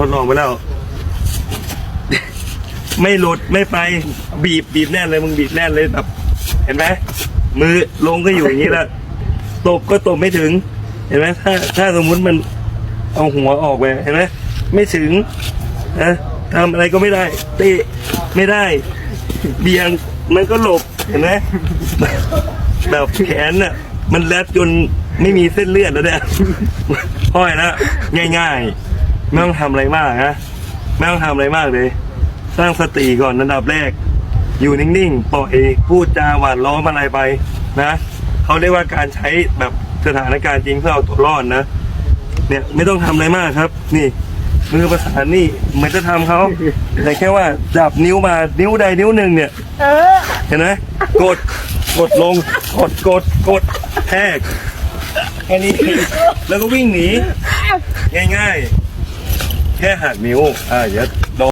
ทดลองไปแล้ว ไม่หลุดไม่ไป บีบบีบแน่นเลยมึงบีบแน่นเลยแบบเห็นไหมมือลงก็อยู่อย่างนี้แล้วตบก็ตบไม่ถึง เห็นไหมถ้าถ้าสมมุติมันเอาหัวออกไปเห็นไหมไม่ถึงนะทำอะไรก็ไม่ได้เตะไม่ได้ เบี่ยงมันก็หลบเห็นไหมแบบแขนน่ะ มันแลบจนไม่มีเส้นเลือดแล้วเนี่ยห้อยแล้วง่าย ๆ ไม่ต้องทำอะไรมากนะไม่ต้องทำอะไรมากเลย สร้างสติก่อนอันดับแรก อยู่นิ่งๆปล่อยพูดจาหวานล้อมอะไรไปนะเขาเรียกว่าการใช้แบบสถานการณ์จริงเพื่อเอาตัวรอดนะเนี่ยไม่ต้องทำอะไรมากครับ นี่มือประสานนี่เหมือนจะทำเขาแต่แค่ว่าจับนิ้วมานิ้วใดนิ้วหนึ่งเนี่ย เออ เห็นไหมกดกดลงกดกดกดแทกแค่นี้แล้วก็วิ่งหนี ง่ายๆ แค่หักนิ้วอ่าเดี๋ยวโดน